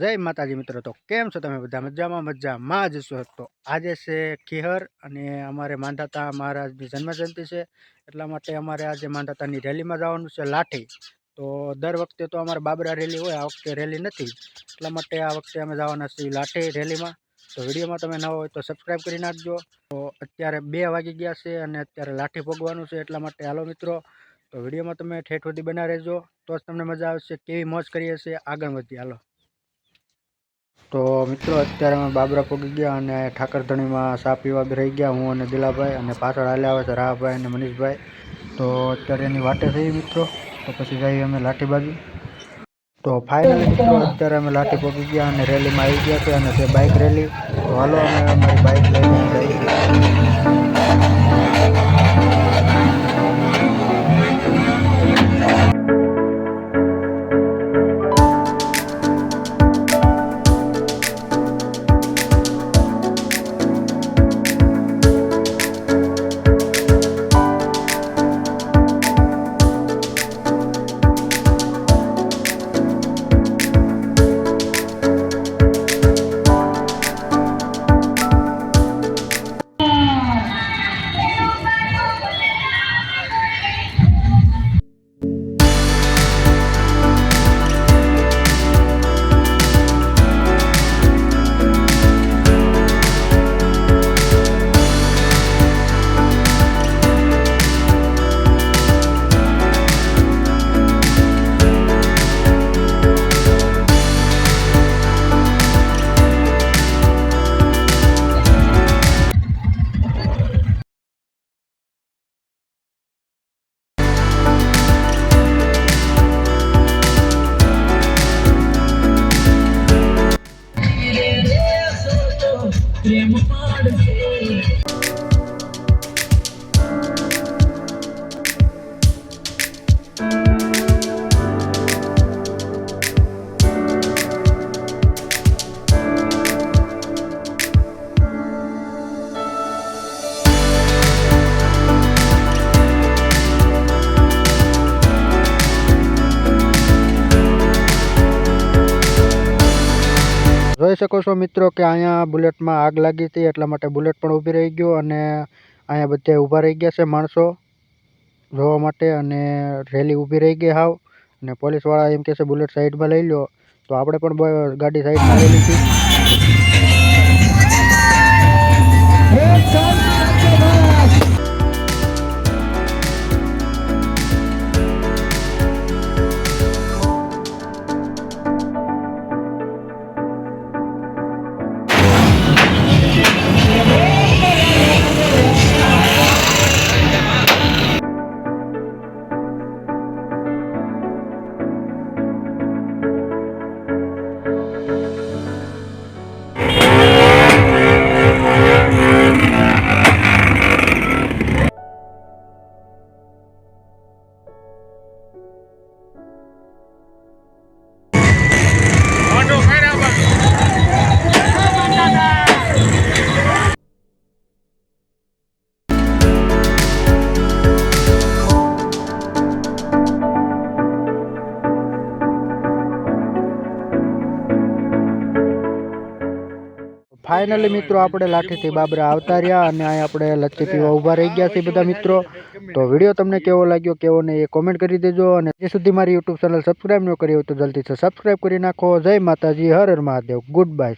માતાજી મિત્રો. તો કેમ છો તમે બધા? મજામાં મજામાં જ છો. તો આજે છે ખીહર અને અમારે માંધાતા મહારાજની જન્મજયંતિ છે. એટલા માટે અમારે આજે માંધાતાની રેલીમાં જવાનું છે લાઠી. તો દર વખતે તો અમારે બાબરા રેલી હોય, આ વખતે રેલી નથી. એટલા માટે આ વખતે અમે જવાના છીએ લાઠી રેલીમાં. તો વિડીયોમાં તમે નવા હોય તો સબસ્ક્રાઈબ કરી નાખજો. તો અત્યારે બે વાગી ગયા છે અને અત્યારે લાઠી ભોગવાનું છે. એટલા માટે હાલો મિત્રો. તો વિડીયોમાં તમે ઠેઠ સુધી બના રહેજો. તો જ તમને મજા આવશે. કેવી મોજ કરીએ છીએ. આગળ વધીએ. હાલો. તો મિત્રો, અત્યારે અમે બાબરા પગી ગયા અને ઠાકરધણીમાં ચા પીવા રહી ગયા હું અને દિલાભાઈ અને પાછળ હાલ્યા આવે છે રાહભાઈ અને મનીષભાઈ. તો અત્યારે એની વાટે થઈ મિત્રો, તો પછી જઈએ અમે લાઠી બાજુ. તો ફાઇનલી મિત્રો, અત્યારે અમે લાઠી પગી ગયા અને રેલીમાં આવી ગયા છે અને તે બાઇક રેલી તો હાલો અમે અમારી બાઇક લઈને જઈએ જોઈ શકો છો મિત્રો કે અહીંયા બુલેટમાં આગ લાગી હતી, એટલા માટે બુલેટ પણ ઊભી રહી ગયો અને અહીંયા બધે ઊભા રહી ગયા છે માણસો જોવા માટે અને રેલી ઊભી રહી ગઈ હાવ. અને પોલીસવાળા એમ કહે છે, બુલેટ સાઈડમાં લઈ લો તો આપણે પણ ગાડી સાઈડમાં લઈ લીધી ફાઇનલી મિત્રો, આપણે લાઠીથી બાબરા આવતા રહ્યા અને અહીં આપણે લચ્છી પીવા ઊભા રહી ગયા છીએ બધા મિત્રો. તો વીડિયો તમને કેવો લાગ્યો, કેવો નહીં એ કોમેન્ટ કરી દેજો અને જે સુધી મારી યુટ્યુબ ચેનલ સબસ્ક્રાઈબ ન કરી હોય તો જલ્દીથી સબસ્ક્રાઈબ કરી નાખો. જય માતાજી, હર હર મહાદેવ. Good bye